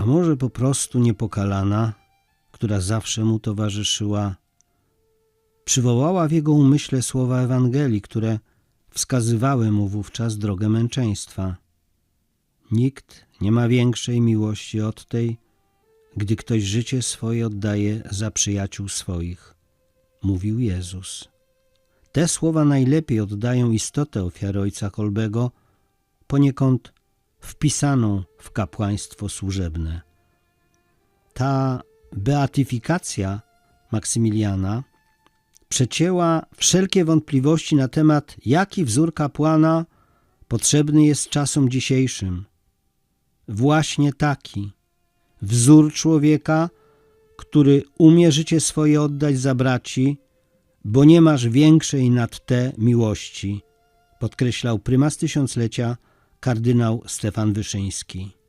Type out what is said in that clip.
a może po prostu niepokalana, która zawsze mu towarzyszyła, przywołała w jego umyśle słowa Ewangelii, które wskazywały mu wówczas drogę męczeństwa. Nikt nie ma większej miłości od tej, gdy ktoś życie swoje oddaje za przyjaciół swoich, mówił Jezus. Te słowa najlepiej oddają istotę ofiary ojca Kolbego, poniekąd wpisaną w kapłaństwo służebne. Ta beatyfikacja Maksymiliana przecięła wszelkie wątpliwości na temat, jaki wzór kapłana potrzebny jest czasom dzisiejszym. Właśnie taki wzór człowieka, który umie życie swoje oddać za braci, bo nie masz większej nad te miłości, podkreślał prymas tysiąclecia kardynał Stefan Wyszyński.